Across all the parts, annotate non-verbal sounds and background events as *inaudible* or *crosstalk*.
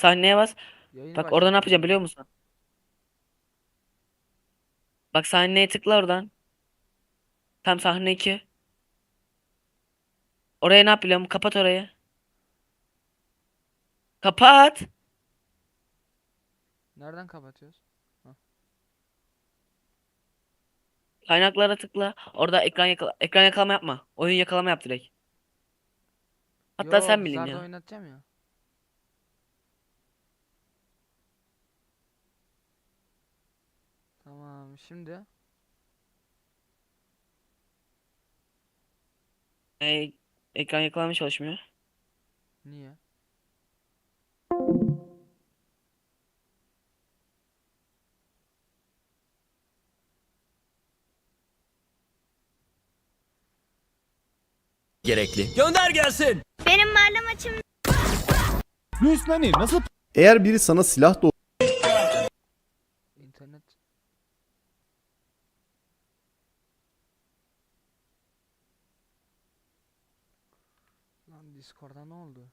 sahneye bas. Yayın Bak orada ne yapacağım biliyor musun? Bak sahneye tıkla oradan. Tam sahne 2. Oraya ne yapıyorum? Kapat orayı. Kapat. Nereden kapatıyoruz? Kaynaklara tıkla. Orada ekran yakala ekran yakalama yapma. Oyun yakalama yap direkt. Hatta Yo, sen bilin zarda ya. oynatacağım ya. Tamam şimdi Ey, ekran yakalama çalışmıyor. niye? gerekli. Gönder gelsin. Benim mahalle maçım Eğer biri sana silah doğ İnternet Lan Discord'da ne oldu?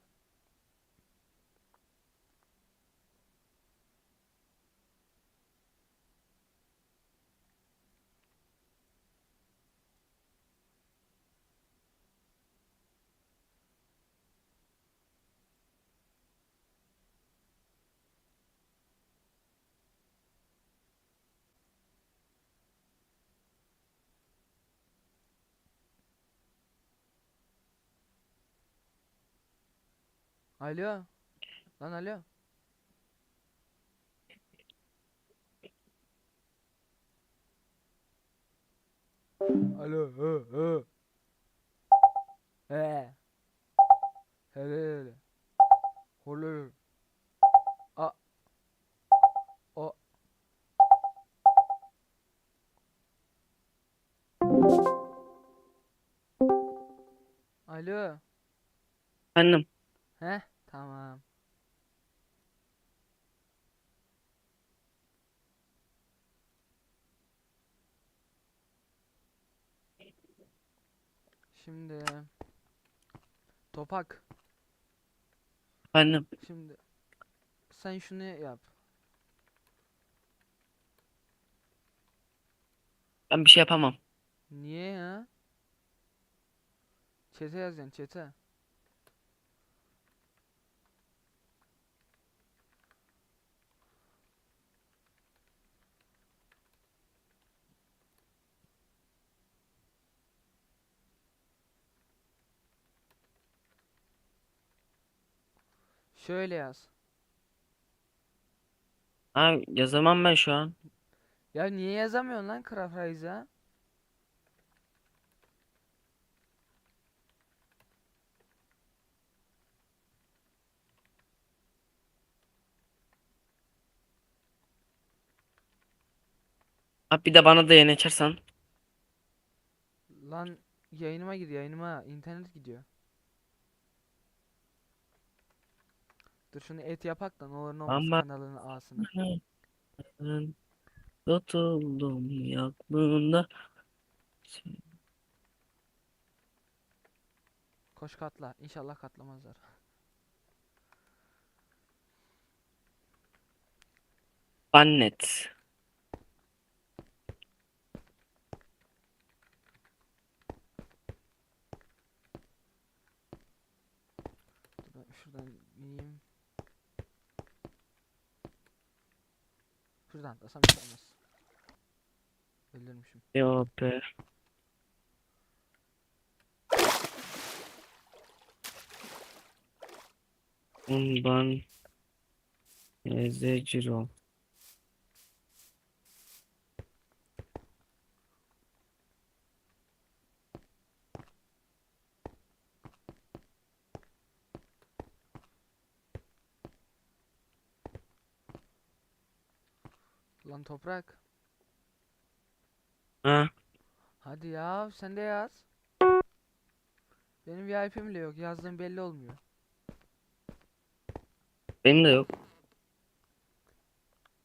Alo. Lan alo. Alo. Hı hı. He. Hele hele. Holo. A. O. Alo. Efendim. He? Tamam. Şimdi Topak Efendim. şimdi sen şunu yap. Ben bir şey yapamam. Niye ya? Çete yazacaksın çete. Şöyle yaz. Ha, yazamam ben şu an. Ya niye yazamıyorsun lan Craft Rise'a? Ha, bir de bana da yayın açarsan. Lan yayınıma gir yayınıma internet gidiyor. Dur şunu et yapak da ne olur ne olmaz Ama- kanalının ağasını. Tutuldum yakında. Koş katla. İnşallah katlamazlar. Bannet. Dur ben şuradan ineyim. Şuradan atlasam hiç olmaz. Öldürmüşüm. Yok be. Unban Ezeciro. Lan toprak. Ha, Hadi ya sen de yaz. Benim VIP'm bile yok. Yazdığım belli olmuyor. benim de yok.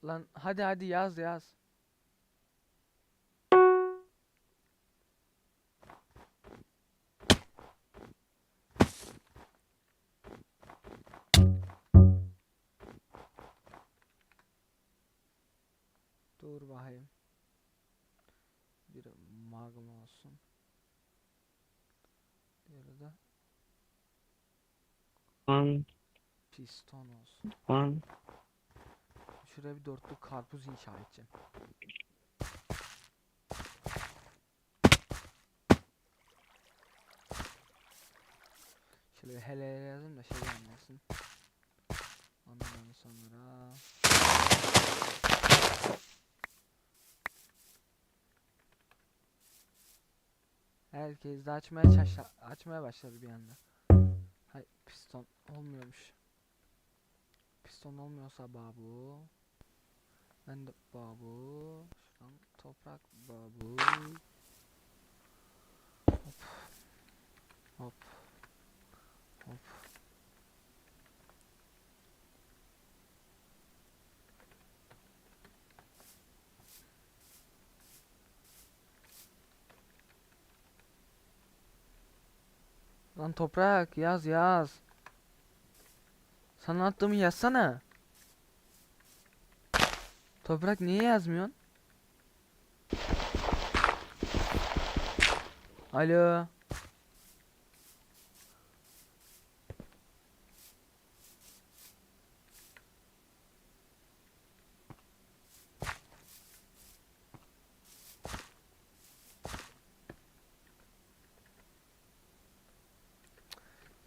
Lan hadi hadi yaz yaz. Dur bakayım. Bir magma olsun. Diğeri de One, piston olsun. one. Şuraya bir dörtlü karpuz inşa edeceğim. Şöyle bir hele hele yazayım da şey gelmesin. Ondan sonra Herkes de açmaya çalışa- açmaya başladı bir anda. Hay piston olmuyormuş. Piston olmuyorsa babu. Ben de babu. Şuradan toprak babu. Hop. Hop. Lan toprak yaz yaz. Sana attığımı yazsana. Toprak niye yazmıyorsun? Alo.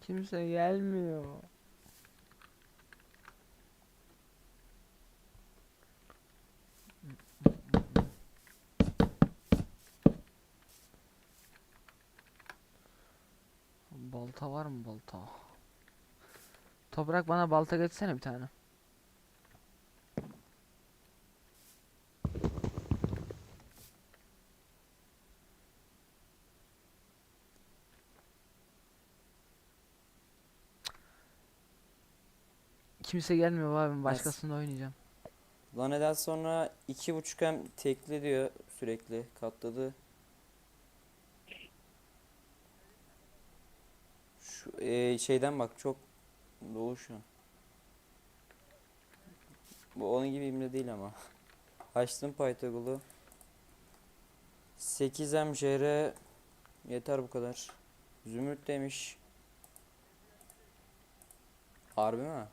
Kimse gelmiyor. Balta var mı balta? Toprak bana balta getirsene bir tane. Kimse gelmiyor abi başkasında oynayacağım. Laneden sonra iki buçuk hem tekli diyor sürekli katladı. Şu eee, şeyden bak çok dolu şu. Bu onun gibi imle değil ama. *laughs* Açtım Pythagol'u. 8 MJR yeter bu kadar. Zümrüt demiş. Harbi mi?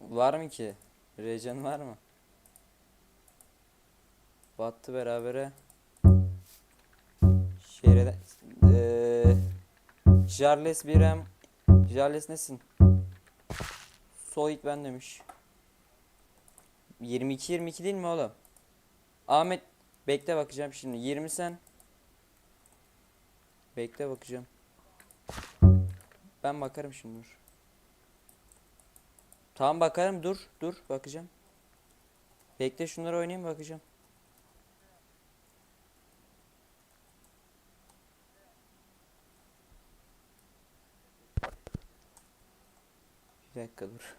Var mı ki? Recan var mı? Battı berabere. Şehre eee Jarles Birem Jarles nesin? Sol ilk ben demiş. 22 22 değil mi oğlum? Ahmet bekle bakacağım şimdi. 20 sen. Bekle bakacağım. Ben bakarım şimdi dur. Tamam bakarım dur dur bakacağım. Bekle şunları oynayayım bakacağım. Bir dakika dur.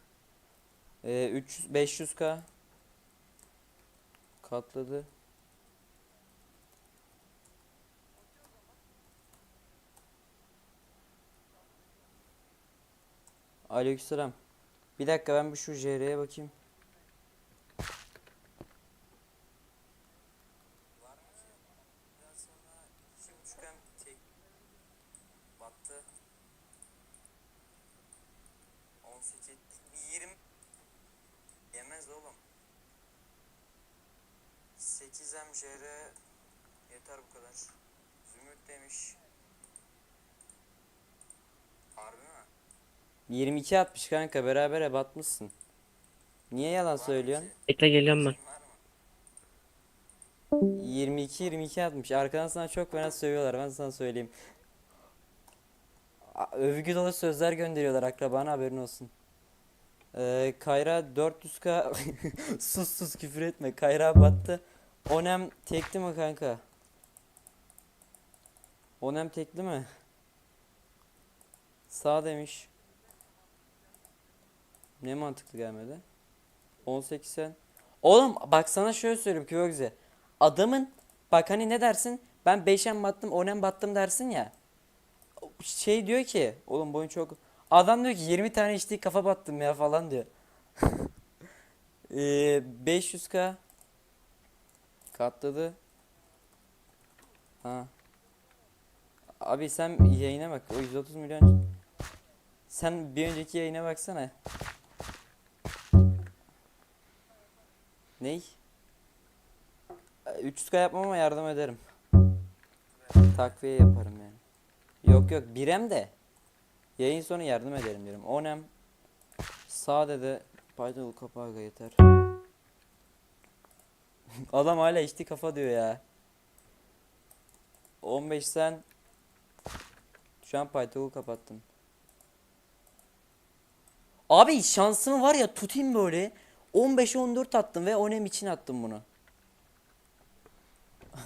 Ee, 300 500k katladı. Aleykümselam. Bir dakika ben bir şu JR'ye bakayım. Battı. 18 bir 20 yemez oğlum. 8 MJR yeter bu kadar. Zümrüt demiş. Harbi mi? 22 atmış kanka berabere batmışsın. Niye yalan söylüyorsun? Bekle geliyorum ben. 22 22 atmış. Arkadan sana çok fena sövüyorlar. Ben sana söyleyeyim. A- Övgü dolu sözler gönderiyorlar akrabana haberin olsun. Ee, Kayra 400k *laughs* sus sus küfür etme. Kayra battı. Onem tekli mi kanka? Onem tekli mi? Sağ demiş. Ne mantıklı gelmedi? 18 sen. Oğlum bak sana şöyle söyleyeyim Köyokze. Adamın bak hani ne dersin? Ben 5'em battım 10'em battım dersin ya. Şey diyor ki oğlum boyun çok. Adam diyor ki 20 tane içtiği kafa battım ya falan diyor. *laughs* Ee, 500k katladı. Ha. Abi sen yayına bak. O 130 milyon. Sen bir önceki yayına baksana. Ney? Ee, 300k yapmam ama yardım ederim. Takviye yaparım yani. Yok yok birem de. Yayın sonu yardım ederim diyorum. Onem sadede faydalı kapağı yeter. *laughs* Adam hala içti kafa diyor ya. 15 sen şu an Python'u kapattım. Abi şansımı var ya tutayım böyle. 15'e 14 attım ve Onem için attım bunu. *laughs*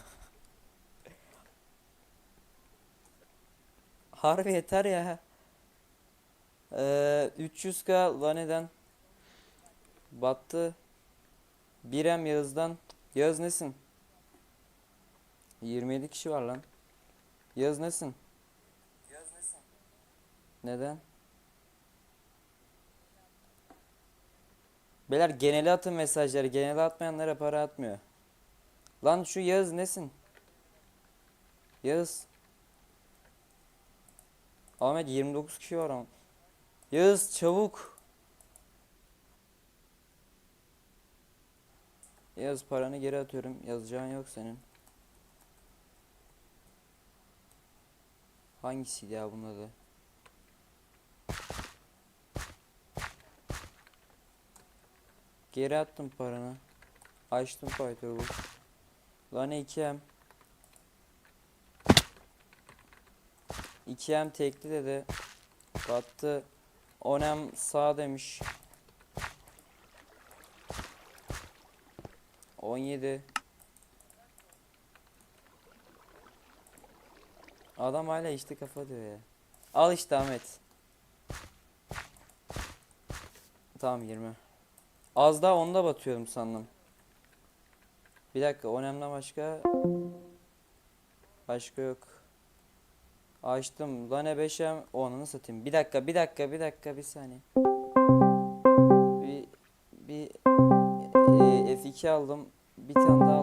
Harbi yeter ya. Ee, 300k Lane'den battı. Birem Yağız'dan. Yağız nesin? 27 kişi var lan. Yağız nesin? Neden? Beyler genele atın mesajları. Genele atmayanlara para atmıyor. Lan şu Yağız nesin? Yağız. Ahmet 29 kişi var ama. Yağız çabuk. Yağız paranı geri atıyorum. Yazacağın yok senin. Hangisiydi ya bunun adı? Geri attım paranı. Açtım Python'u. Lan 2M. 2M tekli dedi. Battı. Onem sağ demiş. 17. Adam hala işte kafa diyor ya. Al işte Ahmet. Tamam 20. Az daha onda batıyordum sandım. Bir dakika önemli başka başka yok. Açtım. Lane 5'em. Onu satayım. Bir dakika, bir dakika, bir dakika, bir saniye. Bir bir e, F2 aldım. Bir tane daha